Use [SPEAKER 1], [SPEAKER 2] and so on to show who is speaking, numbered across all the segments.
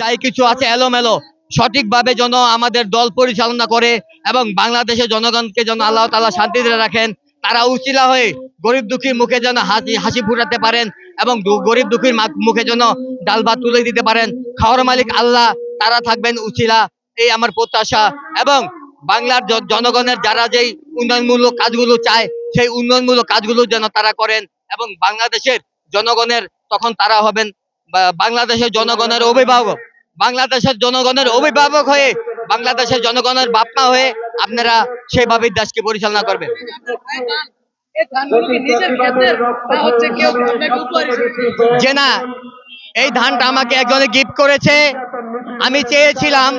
[SPEAKER 1] যাই কিছু আছে এলোমেলো। সঠিকভাবে যেন আমাদের দল পরিচালনা করে এবং বাংলাদেশের জনগণকে যেন আল্লাহ তাআলা শান্তিতে রাখেন, তারা উচিলা হয়ে গরিব দুঃখীর মুখে যেন হাসি হাসি ফুটাতে পারেন এবং গরিব দুঃখীর মুখে যেন ডাল ভাত তুলে দিতে পারেন। খাওয়ার মালিক আল্লাহ, তারা থাকবেন উচিলা, এই আমার প্রত্যাশা এবং বাংলার জনগণের যারা যেই উন্নয়নমূলক কাজগুলো চায়, সেই উন্নয়নমূলক কাজগুলো যেন তারা করেন এবং বাংলাদেশের জনগণের, তখন তারা হবেন বাংলাদেশের জনগণের অভিভাবক। বাংলাদেশের জনগণের অভিভাবক হয়ে বাংলাদেশের জনগণের বাপমা হয়ে আপনারা সেইভাবে দেশকে পরিচালনা করবেন? যে না এই ধানটা আমাকে একজনে গিফট করেছে আমি চেয়েছিলাম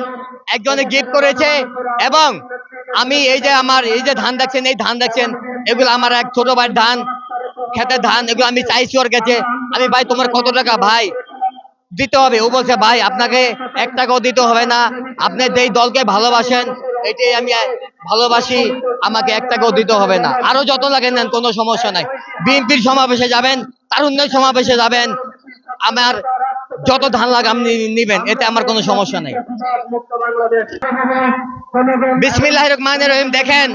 [SPEAKER 1] একজনে গিফট করেছে এবং আমি এই যে আমার এই যে ধান দেখছেন এই ধান দেখছেন এগুলো আমার এক ছোট ভাইয়ের ধান খেতের ধান এগুলো আমি চাইছি ওর কাছে। আমি ভাই তোমার কত টাকা? ভাই দিতে হবে। ও বলছে, ভাই, আপনাকে এক টাকাও দিতে হবে না। আপনি যেই দলকে ভালোবাসেন, এটাই আমি ভালোবাসি, আমাকে এক টাকাও দিতে হবে না। আরও যত লাগে নেন, কোনো সমস্যা নাই। বিএনপির সমাবেশে যাবেন, তারুণ্যের সমাবেশে যাবেন। আমার যত ধান লাগে আপনি নিবেন, এতে আমার কোনো সমস্যা নেই। বিসমিল্লাহ রহমান রহিম, দেখেন,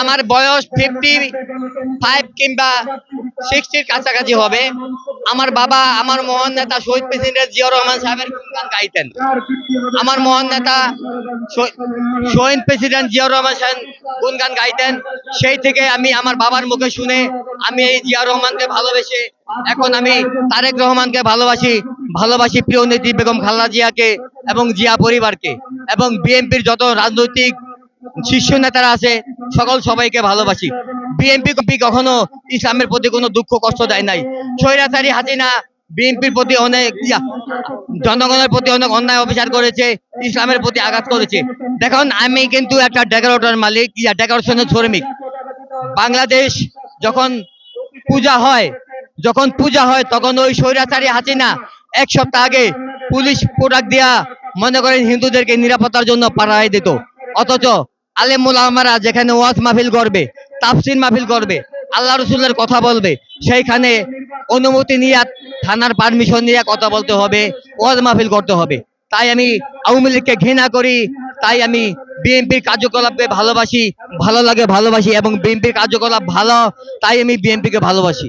[SPEAKER 1] আমার বয়স ফিফটি ফাইভ কিংবা সিক্সটির কাছাকাছি হবে। আমার বাবা, আমার মহান নেতা শহীদ প্রেসিডেন্ট জিয়া রহমান সাহেবের গুণগান গাইতেন আমার মহান নেতা শহীদ প্রেসিডেন্ট জিয়া রহমান সাহেব গুণগান গাইতেন সেই থেকে আমি আমার বাবার মুখে শুনে আমি এই জিয়া রহমানকে ভালোবেসে এখন আমি তারেক রহমানকে ভালোবাসি ভালোবাসি প্রিয় নেত্রী বেগম খালেদা জিয়াকে এবং জিয়া পরিবারকে। এবং বিএনপির যত রাজনৈতিক শীর্ষ নেতারা আছে সকল সবাইকে ভালোবাসি। বিএনপি কখনো ইসলামের প্রতি কোনো দুঃখ, কষ্ট দেয় নাই। স্বৈরাচারী হাসিনা বিএনপির প্রতি অনেক জনগণের প্রতি অনেক অন্যায় অবিচার করেছে, ইসলামের প্রতি আঘাত করেছে। দেখুন, আমি কিন্তু একটা ডেকোরেটর মালিক, ইয়া, ডেকোরেশনের শ্রমিক। বাংলাদেশ যখন পূজা হয়, যখন পূজা হয়, তখন ওই স্বৈরাচারী হাসিনা এক সপ্তাহ আগে পুলিশ প্রোডাক্ট দিয়া মনে করেন হিন্দুদেরকে নিরাপত্তার জন্য পাঠাই দিত। অথচ আলেমুল আমারা যেখানে ওয়াজ মাহফিল করবে, তাফসির মাহফিল করবে, আল্লাহ রসুলের কথা বলবে, সেইখানে অনুমতি নিয়ে থানার পারমিশন নিয়ে কথা বলতে হবে, ওয়াজ মাহফিল করতে হবে। তাই আমি আওয়ামী লীগকে ঘৃণা করি, তাই আমি বিএনপির কার্যকলাপকে ভালোবাসি, ভালো লাগে ভালোবাসি এবং বিএনপির কার্যকলাপ ভালো, তাই আমি বিএনপিকে ভালোবাসি।